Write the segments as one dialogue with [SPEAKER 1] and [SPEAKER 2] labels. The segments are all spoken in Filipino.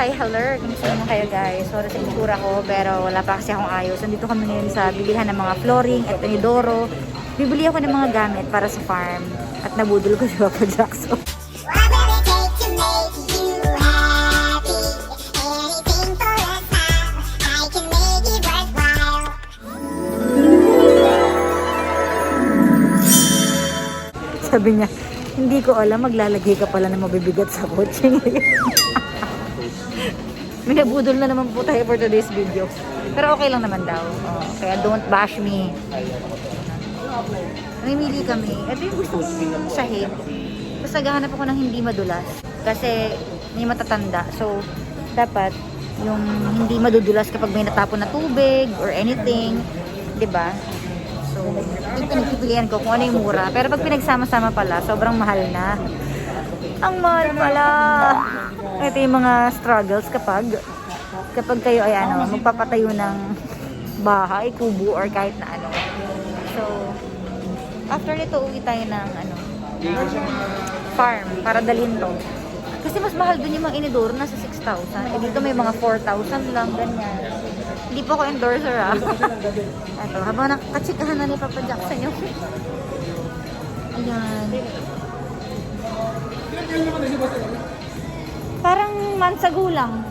[SPEAKER 1] Hi, hello. Kumusta naman kayo guys? Sorry sa itsura ko, pero wala pa kasi akong ayos. Nandito kami ngayon sa bilihan ng mga flooring at tinidoro. Bibili ako ng mga gamit para sa farm. At nabudol ko si Papa Jackson. Sabi niya, hindi ko alam, maglalagay ka pala ng mabibigat sa kotse ngayon. May nabudol na naman po tayo for today's video. Pero okay lang naman daw. Oh, kaya don't bash me. Namimili kami. Ito yung gusto kong sahig. Basta gahanap ako ng hindi madulas. Kasi may matatanda. So, dapat yung hindi madudulas kapag may natapon na tubig or anything. ba? So, yung pinagpipilian ko kung ano yung mura. Pero pag pinagsama-sama pala, sobrang mahal na. Ang mahal pala! Ito yung mga struggles kapag kapag kayo ay ano, magpapatayo ng bahay, kubo, or kahit na ano. So, after nito, uwi tayo ng ano, farm para dalhin to. Kasi mas mahal dun yung mga inidoro, nasa 6,000. Eh dito may mga 4,000 lang, ganyan. Hindi po ako endorser ah. Ito, habang nakachikahan na ni Papa Jackson yung... Ayan. Parang months ago lang.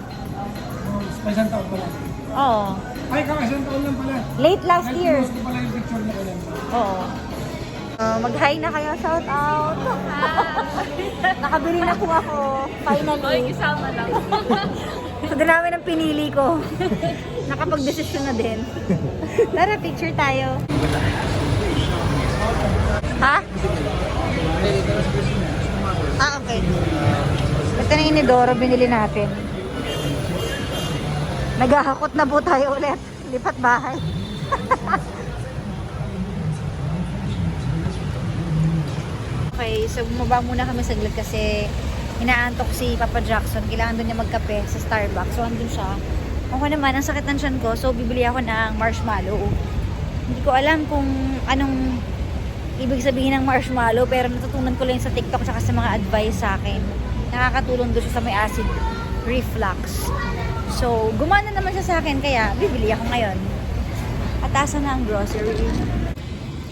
[SPEAKER 2] May isang taon pala.
[SPEAKER 1] Oo.
[SPEAKER 2] Ay, kaka isang taon lang pala.
[SPEAKER 1] Late last year.
[SPEAKER 2] Gusto ko pala yung picture mo kailan.
[SPEAKER 1] Oo. Uh, mag-hi na kayo, shout out. Nakabili na po ako, finally. Oy, isama lang. Sa dami ng pinili ko. Nakapag-desisyon na din. Tara, picture tayo. Ha? Ah, okay. Ito na yung inidoro, binili natin. Naghahakot na po tayo ulit. Lipat bahay. Okay, so bumaba muna kami saglit kasi inaantok si Papa Jackson. Kailangan doon niya magkape sa Starbucks. So, andun siya. Ako naman, ang sakit ng tiyan ko. So, bibili ako ng marshmallow. Hindi ko alam kung anong ibig sabihin ng marshmallow. Pero natutunan ko lang sa TikTok tsaka sa mga advice sa akin. Nakakatulong doon sa may acid reflux. So, gumana naman siya sa akin. Kaya, bibili ako ngayon. At asa na ang grocery.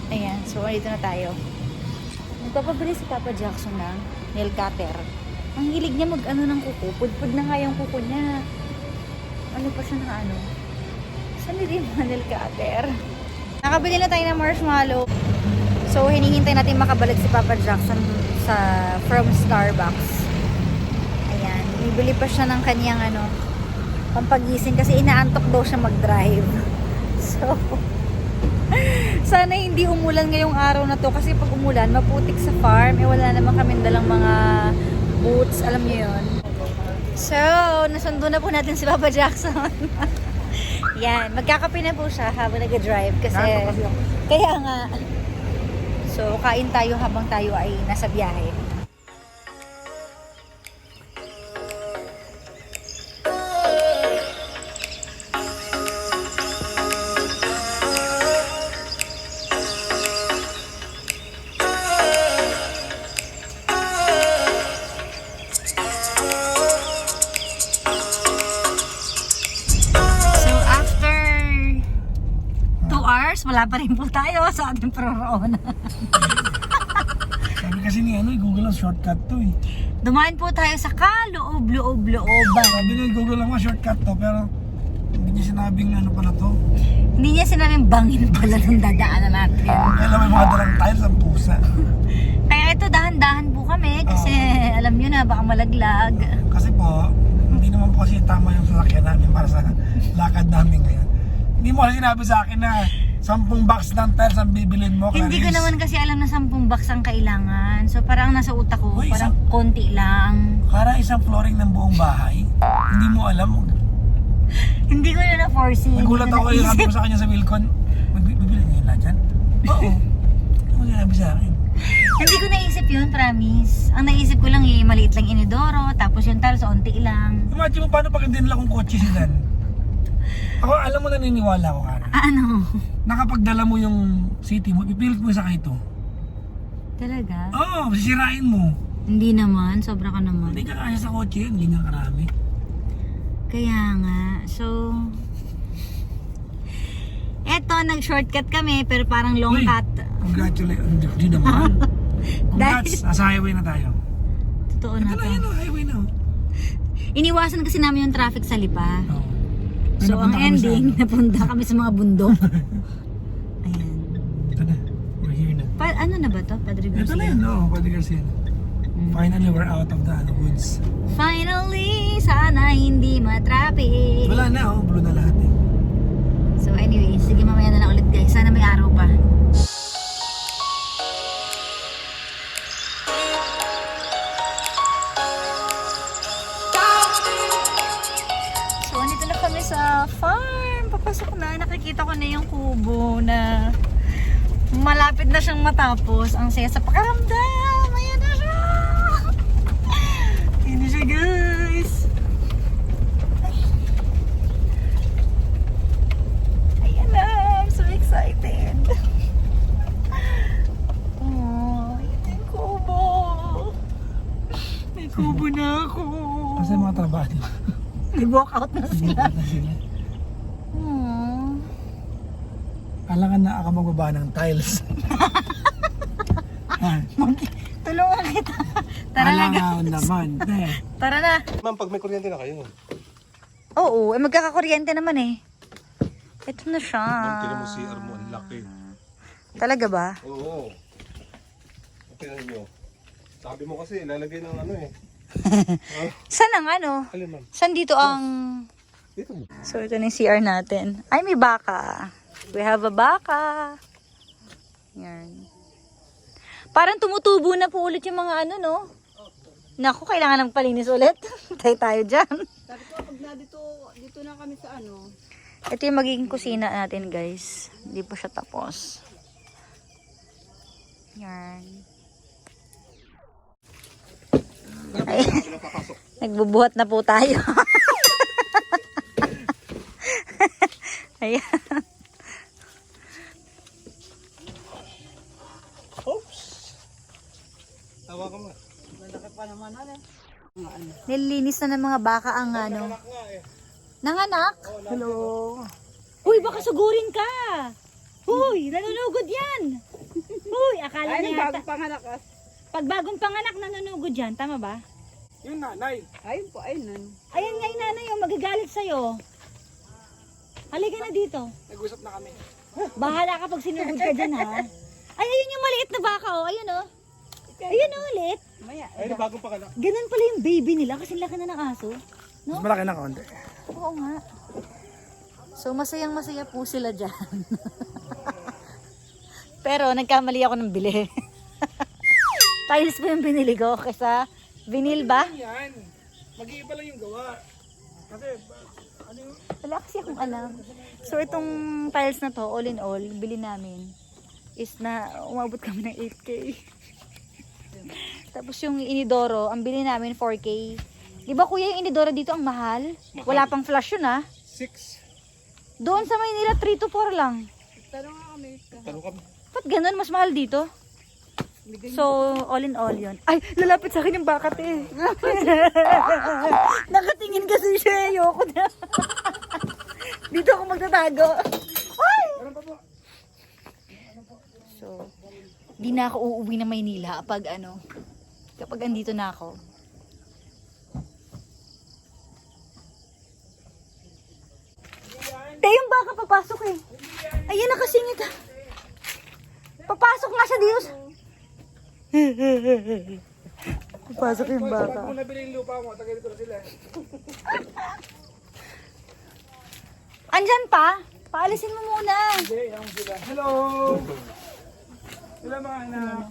[SPEAKER 1] Ayan, so dito na tayo. Nagpapabili si Papa Jackson ng nail cutter. Ang hilig niya mag-ano ng kuko. Pudpud na nga yung kuko niya. Ano pa siya na ano? Saan nila yung nail cutter? Nakabili na tayo ng marshmallow. So, hinihintay natin makabalik si Papa Jackson sa from Starbucks. Bibili pa siya ng kanyang ano, pampagising kasi inaantok daw siya mag-drive. So, sana hindi umulan ngayong araw na to kasi pag umulan, maputik sa farm. Eh wala naman kami dalang mga boots, alam niyo yon. So, nasundo na po natin si Papa Jackson. Yan, magkakape na po siya habang nag-drive kasi kaya nga. So, kain tayo habang tayo ay nasa biyahe. Wala pa rin po tayo sa ating prorona.
[SPEAKER 2] Sabi kasi ni ano, Google ang shortcut to eh.
[SPEAKER 1] Dumaan po tayo sa kaloob-loob-looban.
[SPEAKER 2] Sabi ni Google ang mga shortcut to, pero hindi niya sinabing ano pala to.
[SPEAKER 1] Hindi niya sinabing bangin pala ng dadaanan natin.
[SPEAKER 2] Kaya lang may mga dalang tiles ang pusa.
[SPEAKER 1] Kaya ito, dahan-dahan po kami kasi alam niyo na, baka malaglag.
[SPEAKER 2] Kasi po, hindi naman po kasi tama yung sasakyan namin para sa lakad namin ngayon. Hindi mo kasi sinabi sa akin na 10 box ng tiles ang bibilin mo.
[SPEAKER 1] Hindi ko
[SPEAKER 2] Clarice.
[SPEAKER 1] naman kasi alam na 10 box ang kailangan. So parang nasa utak ko,
[SPEAKER 2] Uy,
[SPEAKER 1] parang
[SPEAKER 2] isang-
[SPEAKER 1] konti lang.
[SPEAKER 2] Para isang flooring ng buong bahay. Hindi mo alam.
[SPEAKER 1] Hindi ko na na-foresee. hindi
[SPEAKER 2] Nagulat
[SPEAKER 1] ko
[SPEAKER 2] ako yung sabi
[SPEAKER 1] naisip.
[SPEAKER 2] ko sa kanya sa Wilcon. Magbibili niya yun lahat dyan? Oo. Ano mo sinabi sa akin?
[SPEAKER 1] Hindi ko naisip yun, promise. Ang naisip ko lang eh, maliit lang inidoro, tapos yung tiles, onti lang.
[SPEAKER 2] Imagine mo paano pag hindi nila kong kotse si Dan? Ako, alam mo naniniwala ako, Kara.
[SPEAKER 1] Ah, ano?
[SPEAKER 2] Nakapagdala mo yung city mo, pipilit mo sa ito.
[SPEAKER 1] Talaga?
[SPEAKER 2] Oo, oh, sisirain mo.
[SPEAKER 1] Hindi naman, sobra ka naman.
[SPEAKER 2] Hindi ka kaya sa kotse, hindi nga karami.
[SPEAKER 1] Kaya nga. So, eto, nag-shortcut kami, pero parang long
[SPEAKER 2] Uy.
[SPEAKER 1] cut.
[SPEAKER 2] Congratulations. Hindi, naman. Congrats. Nasa highway na tayo.
[SPEAKER 1] Totoo
[SPEAKER 2] Ito
[SPEAKER 1] na
[SPEAKER 2] na
[SPEAKER 1] to.
[SPEAKER 2] yun, oh, highway na. oh.
[SPEAKER 1] Iniwasan kasi namin yung traffic sa Lipa.
[SPEAKER 2] Oh.
[SPEAKER 1] So, ang
[SPEAKER 2] kami sa
[SPEAKER 1] ending,
[SPEAKER 2] ano.
[SPEAKER 1] napunta kami sa mga bundok. Ayan.
[SPEAKER 2] Ito na. We're here na.
[SPEAKER 1] Pa ano na ba to? Padre
[SPEAKER 2] Ito na
[SPEAKER 1] Garcia?
[SPEAKER 2] yun, oh, Padre Garcia.
[SPEAKER 1] Mm.
[SPEAKER 2] Finally, we're out of the ano, woods.
[SPEAKER 1] Finally, sana hindi matraffic.
[SPEAKER 2] Wala na, oh, blue na lahat eh.
[SPEAKER 1] So anyway, sige mamaya na lang ulit guys. Sana may araw pa. Papasok na. Nakikita ko na yung kubo na malapit na siyang matapos. Ang saya sa pakaramdam. Ayan na siya. Ayan na siya guys. Ayan na. I'm so excited. Oh, ayan na yung kubo. May kubo na ako.
[SPEAKER 2] Kasi mga trabaho nila.
[SPEAKER 1] Nag-walk out na sila.
[SPEAKER 2] Bukat na sila.
[SPEAKER 1] Aww.
[SPEAKER 2] Alangan na ako magbaba ng tiles. Ah,
[SPEAKER 1] Tulungan kita. Tara na. guys.
[SPEAKER 2] Alangan naman. Eh.
[SPEAKER 1] Tara na.
[SPEAKER 3] Ma'am, pag may kuryente na kayo.
[SPEAKER 1] Oo, eh magkakakuryente naman eh. Ito na siya.
[SPEAKER 3] Ma'am, mo CR mo, ang laki.
[SPEAKER 1] Talaga ba?
[SPEAKER 3] Oo. Tinan nyo. Sabi mo kasi, lalagay ng ano eh.
[SPEAKER 1] Saan ang ano?
[SPEAKER 3] Alin ma'am?
[SPEAKER 1] Saan dito ang...
[SPEAKER 3] Dito mo.
[SPEAKER 1] So, ito na yung CR natin. Ay, may baka. We have a baka. Yan. Parang tumutubo na po ulit yung mga ano, no? Naku, kailangan ng palinis ulit. tayo tayo dyan.
[SPEAKER 4] Sabi ko, pag na dito, dito na kami sa ano,
[SPEAKER 1] Ito yung magiging kusina natin, guys. Hindi pa siya tapos. Yan. Ay, nagbubuhat na po tayo. Ayan.
[SPEAKER 3] Tawa ka mo.
[SPEAKER 4] malaki pa naman ano. Ano.
[SPEAKER 1] Nililinis na ng mga baka ang ano.
[SPEAKER 3] Eh.
[SPEAKER 1] Nanganak? Hello. Uy, baka sugurin ka. Uy, nanunugod yan. Uy, akala
[SPEAKER 4] Ay,
[SPEAKER 1] niya yata-
[SPEAKER 4] panganak as.
[SPEAKER 1] Pag bagong panganak, nanunugod yan. Tama ba?
[SPEAKER 2] Yung nanay.
[SPEAKER 4] Ayun po, ayun nan.
[SPEAKER 1] Ayan nga yung nanay yung magagalit sa'yo. Halika na dito.
[SPEAKER 2] Nag-usap na kami.
[SPEAKER 1] Bahala ka pag sinugod ka dyan ha. Ay, ayun yung maliit na baka oh. Ayun oh. Ayun oh, ulit.
[SPEAKER 4] Maya,
[SPEAKER 3] Ay, bagong panganak.
[SPEAKER 1] Ganun pala yung baby nila kasi laki na ng aso.
[SPEAKER 2] Mas malaki na konti.
[SPEAKER 1] Oo nga. So, masayang masaya po sila dyan. Pero, nagkamali ako ng bili. Tiles po yung binili ko kaysa vinyl ba?
[SPEAKER 2] Yan. Mag-iiba lang yung gawa. Kasi, ano yung...
[SPEAKER 1] Wala kasi akong alam. So, itong tiles na to, all in all, bili namin is na umabot kami ng 8K. Tapos yung inidoro, ang bili namin 4K. Di ba kuya yung inidoro dito ang mahal? Wala pang flash yun ah.
[SPEAKER 3] Six.
[SPEAKER 1] Doon sa Maynila 3 to 4 lang.
[SPEAKER 4] tanong nga kami.
[SPEAKER 3] Tanong kami.
[SPEAKER 1] Ba't ganun? Mas mahal dito? So, all in all yun. Ay, lalapit sa akin yung bakat eh. Nakatingin kasi siya. Ayoko na. dito ako magtatago. Ay! So, di na ako uuwi na Maynila pag ano, kapag andito na ako. Te, yung baka papasok eh. Ayan, nakasingit ah. Papasok nga siya dito. Papasok yung baka.
[SPEAKER 2] Kung nabili yung lupa mo, taga dito na sila.
[SPEAKER 1] Andyan pa? Paalisin mo muna.
[SPEAKER 2] Hindi, yan sila. Hello! Sila mga anak.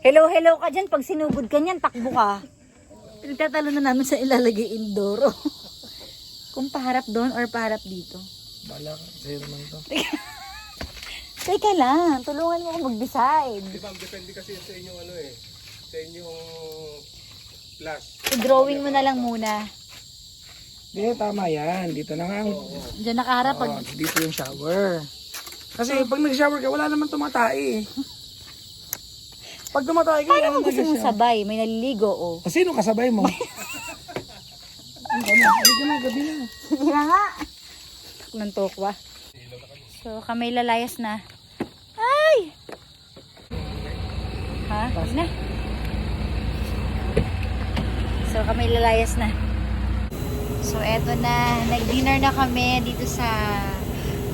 [SPEAKER 1] Hello, hello ka dyan. Pag sinugod ka niyan, takbo ka. Pinagtatalo na namin sa ilalagay indoro. Kung paharap doon or paharap dito.
[SPEAKER 2] Bala ka, sa'yo naman to.
[SPEAKER 1] Teka lang, tulungan mo ako mag-decide.
[SPEAKER 3] Di ba, depende kasi sa inyong ano eh. Sa inyong flash.
[SPEAKER 1] I-drawing mo na lang muna.
[SPEAKER 2] Hindi, tama yan. Dito na nga.
[SPEAKER 1] Diyan nakaharap pag...
[SPEAKER 2] Oh, dito yung shower. Kasi pag nag-shower ka, wala naman tumatay eh. Pag tumatay ka,
[SPEAKER 1] Paano kung gusto mong sabay? May naliligo, oh.
[SPEAKER 2] Kasi sino kasabay mo? Hindi na, gabi na.
[SPEAKER 1] Sige na nga. Ng tokwa. So, kami lalayas na. Ay! Ha? Huwag na. So, kami lalayas na. So, eto na. Nag-dinner na kami dito sa...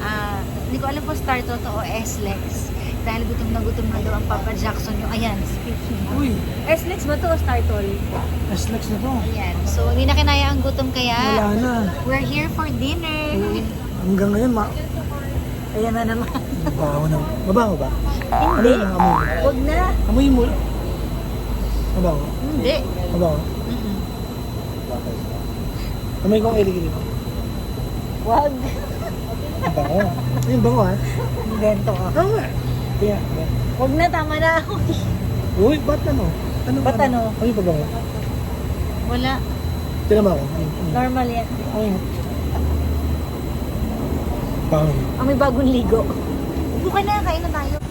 [SPEAKER 1] ah, hindi ko alam kung Star Toto o S-Lex. Dahil gutom na gutom na daw ang Papa Jackson yung... Ayan, speaking.
[SPEAKER 2] Uy,
[SPEAKER 1] S-Lex ba to o Star Tol?
[SPEAKER 2] S-Lex na to.
[SPEAKER 1] Ayan. So, hindi na kinaya ang gutom kaya...
[SPEAKER 2] Wala na.
[SPEAKER 1] We're here for dinner.
[SPEAKER 2] Hanggang ngayon, ma...
[SPEAKER 1] Ayan na naman.
[SPEAKER 2] Mabaho na. Mabaho ba?
[SPEAKER 1] Hindi.
[SPEAKER 2] Ano yung amoy?
[SPEAKER 1] Huwag na.
[SPEAKER 2] Amoy mo. Mabaho.
[SPEAKER 1] Hindi.
[SPEAKER 2] Mabaho.
[SPEAKER 1] Mm-mm.
[SPEAKER 2] Amoy ko ang ilig-ilig.
[SPEAKER 1] Wag.
[SPEAKER 2] Mabaho. Ayun, bango ha?
[SPEAKER 1] Invento ka.
[SPEAKER 2] Oo nga. Kaya,
[SPEAKER 1] Huwag na, tama na.
[SPEAKER 2] uy, ba't ano? Ano
[SPEAKER 1] Ba't ano?
[SPEAKER 2] Ano ba bango?
[SPEAKER 1] Wala.
[SPEAKER 2] Ako. Ayun, ayun.
[SPEAKER 1] Normal yan.
[SPEAKER 2] Ayun. Bango.
[SPEAKER 1] Ah, may bagong ligo. Upo ka na, kain na tayo.